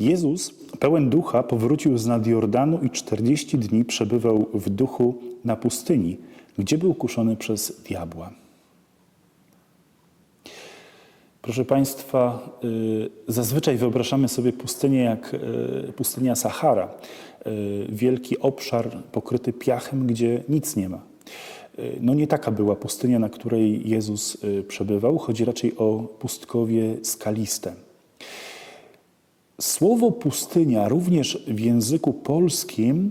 Jezus, pełen ducha, powrócił z nad Jordanu i 40 dni przebywał w duchu na pustyni, gdzie był kuszony przez diabła. Proszę Państwa, y, zazwyczaj wyobrażamy sobie pustynię jak y, pustynia Sahara. Y, Wielki obszar pokryty piachem, gdzie nic nie ma. No nie taka była pustynia, na której Jezus przebywał. Chodzi raczej o pustkowie skaliste. Słowo pustynia również w języku polskim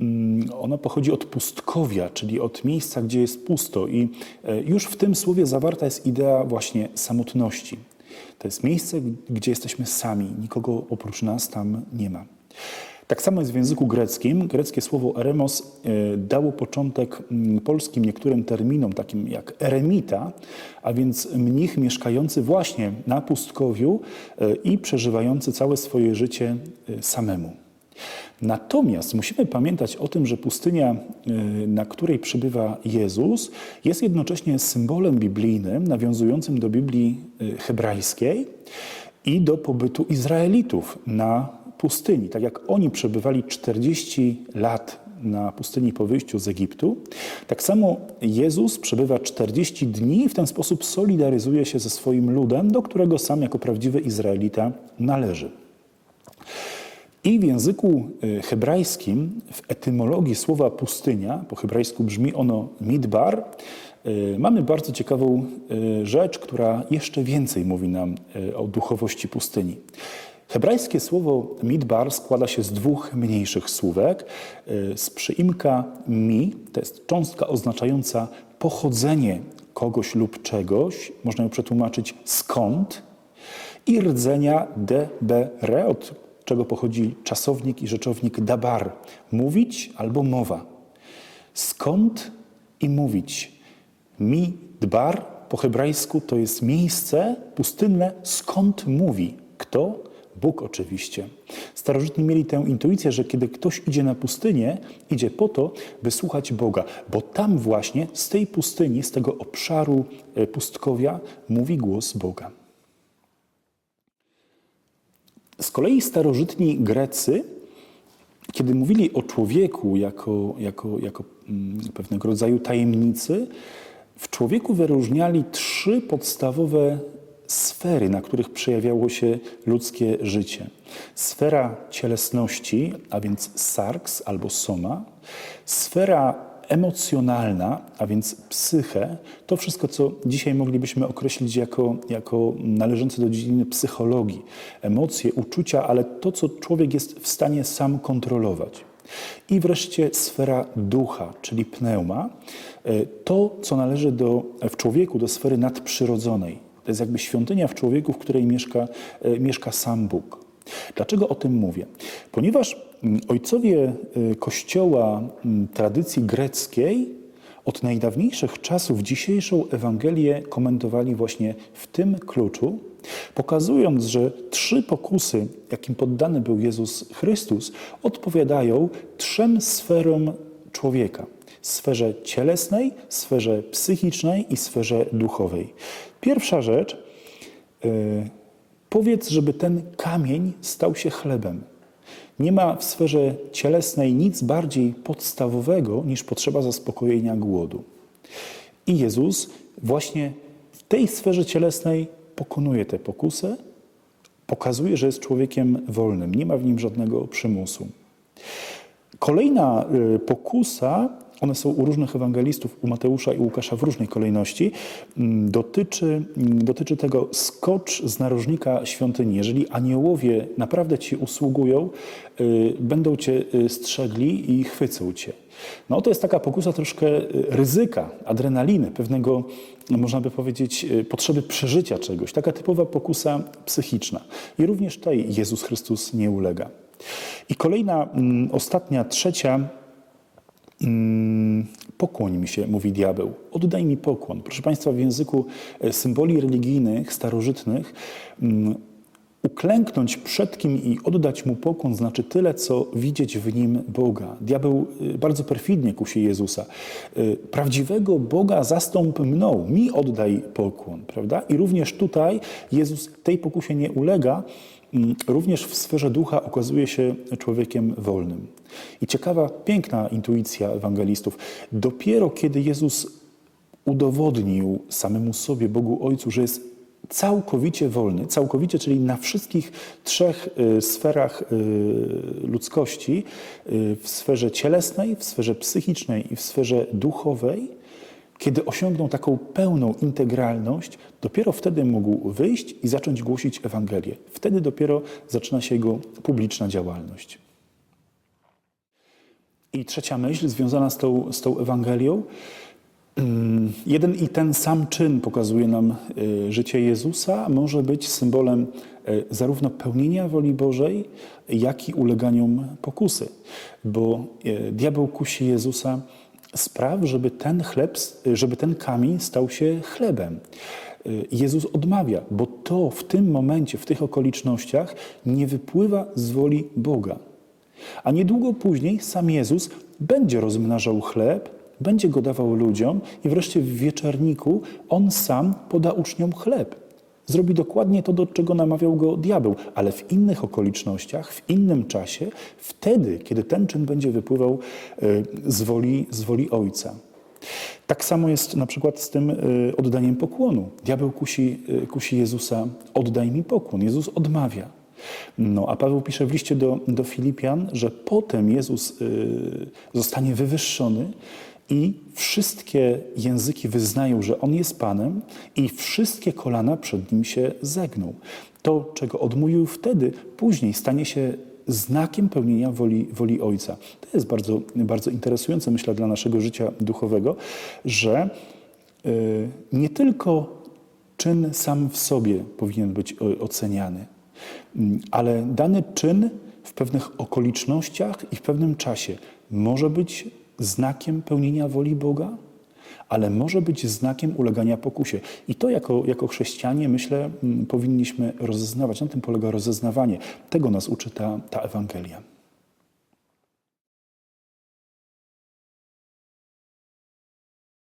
mm, ono pochodzi od pustkowia, czyli od miejsca, gdzie jest pusto. I e, już w tym słowie zawarta jest idea właśnie samotności. To jest miejsce, gdzie jesteśmy sami, nikogo oprócz nas tam nie ma. Tak samo jest w języku greckim. Greckie słowo eremos e, dało początek mm, polskim niektórym terminom, takim jak eremita, a więc mnich mieszkający właśnie na pustkowiu e, i przeżywający całe swoje życie e, samemu. Natomiast musimy pamiętać o tym, że pustynia, na której przybywa Jezus, jest jednocześnie symbolem biblijnym, nawiązującym do Biblii hebrajskiej i do pobytu Izraelitów na pustyni. Tak jak oni przebywali 40 lat na pustyni po wyjściu z Egiptu, tak samo Jezus przebywa 40 dni i w ten sposób solidaryzuje się ze swoim ludem, do którego sam jako prawdziwy Izraelita należy. I w języku y, hebrajskim, w etymologii słowa pustynia, po hebrajsku brzmi ono midbar, y, mamy bardzo ciekawą y, rzecz, która jeszcze więcej mówi nam o duchowości pustyni. Hebrajskie słowo midbar składa się z dwóch mniejszych słówek. Z przyimka mi, to jest cząstka oznaczająca pochodzenie kogoś lub czegoś, można ją przetłumaczyć skąd, i rdzenia debere, od czego pochodzi czasownik i rzeczownik dabar, mówić albo mowa. Skąd i mówić. Mi dbar po hebrajsku to jest miejsce pustynne, skąd mówi. Kto? Bóg oczywiście. Starożytni mieli tę intuicję, że kiedy ktoś idzie na pustynię, idzie po to, by słuchać Boga, bo tam właśnie z tej pustyni, z tego obszaru e, pustkowia mówi głos Boga. Z kolei starożytni Grecy, kiedy mówili o człowieku jako, jako, jako mm, pewnego rodzaju tajemnicy, w człowieku wyróżniali trzy podstawowe sfery, na których przejawiało się ludzkie życie. Sfera cielesności, a więc sarks albo soma, sfera emocjonalna, a więc psychę, to wszystko, co dzisiaj moglibyśmy określić jako, jako należące do dziedziny psychologii. Emocje, uczucia, ale to, co człowiek jest w stanie sam kontrolować. I wreszcie sfera ducha, czyli pneuma, e, to, co należy do, w człowieku do sfery nadprzyrodzonej. To jest jakby świątynia w człowieku, w której mieszka, e, mieszka sam Bóg. Dlaczego o tym mówię? Ponieważ mm, ojcowie y, Kościoła mm, tradycji greckiej od najdawniejszych czasów dzisiejszą Ewangelię komentowali właśnie w tym kluczu, pokazując, że trzy pokusy, jakim poddany był Jezus Chrystus, odpowiadają trzem sferom człowieka. Sferze cielesnej, sferze psychicznej i sferze duchowej. Pierwsza rzecz, yy, Powiedz, żeby ten kamień stał się chlebem. Nie ma w sferze cielesnej nic bardziej podstawowego niż potrzeba zaspokojenia głodu. I Jezus właśnie w tej sferze cielesnej pokonuje tę pokusę, pokazuje, że jest człowiekiem wolnym, nie ma w nim żadnego przymusu. Kolejna y, pokusa, one są u różnych ewangelistów, u Mateusza i Łukasza w różnej kolejności, mm, dotyczy, mm, dotyczy tego skocz z narożnika świątyni. Jeżeli aniołowie naprawdę ci usługują, y, będą cię y, strzegli i chwycą cię. No to jest taka pokusa troszkę ryzyka, adrenaliny, pewnego, można by powiedzieć, potrzeby przeżycia czegoś. Taka typowa pokusa psychiczna. I również tej Jezus Chrystus nie ulega. I kolejna, mm, ostatnia, trzecia, pokłoń mi się, mówi diabeł. Oddaj mi pokłon. Proszę Państwa, w języku e, symboli religijnych, starożytnych, mm, uklęknąć przed kim i oddać mu pokłon znaczy tyle, co widzieć w nim Boga. Diabeł y, bardzo perfidnie kusi Jezusa. Y, Prawdziwego Boga zastąp mną, mi oddaj pokłon, prawda? I również tutaj Jezus tej pokusie nie ulega, mm, również w sferze ducha okazuje się człowiekiem wolnym. I ciekawa, piękna intuicja ewangelistów. Dopiero kiedy Jezus udowodnił samemu sobie, Bogu Ojcu, że jest całkowicie wolny, całkowicie, czyli na wszystkich trzech y, sferach y, ludzkości, y, w sferze cielesnej, w sferze psychicznej i w sferze duchowej, kiedy osiągnął taką pełną integralność, dopiero wtedy mógł wyjść i zacząć głosić Ewangelię. Wtedy dopiero zaczyna się jego publiczna działalność. I trzecia myśl związana z tą, z tą Ewangelią. Mm, Jeden i ten sam czyn pokazuje nam y, życie Jezusa, może być symbolem y, zarówno pełnienia woli Bożej, jak i uleganiom pokusy. Bo y, diabeł kusi Jezusa, spraw, żeby ten chleb, żeby ten kamień stał się chlebem. Y, Jezus odmawia, bo to w tym momencie, w tych okolicznościach nie wypływa z woli Boga. A niedługo później sam Jezus będzie rozmnażał chleb, będzie go dawał ludziom i wreszcie w wieczorniku on sam poda uczniom chleb. Zrobi dokładnie to, do czego namawiał go diabeł, ale w innych okolicznościach, w innym czasie, wtedy, kiedy ten czyn będzie wypływał y, z woli, z woli Ojca. Tak samo jest na przykład z tym y, oddaniem pokłonu. Diabeł kusi, y, kusi Jezusa, oddaj mi pokłon. Jezus odmawia. No, a Paweł pisze w liście do, do Filipian, że potem Jezus zostanie wywyższony i wszystkie języki wyznają, że On jest Panem i wszystkie kolana przed Nim się zegną. To, czego odmówił wtedy, później stanie się znakiem pełnienia woli, woli Ojca. To jest bardzo, bardzo interesujące, myślę, dla naszego życia duchowego, że y, nie tylko czyn sam w sobie powinien być o- oceniany, mm, ale dany czyn w pewnych okolicznościach i w pewnym czasie może być znakiem pełnienia woli Boga, ale może być znakiem ulegania pokusie. I to jako, jako chrześcijanie, myślę, mm, powinniśmy rozeznawać. Na tym polega rozeznawanie. Tego nas uczy ta, ta Ewangelia.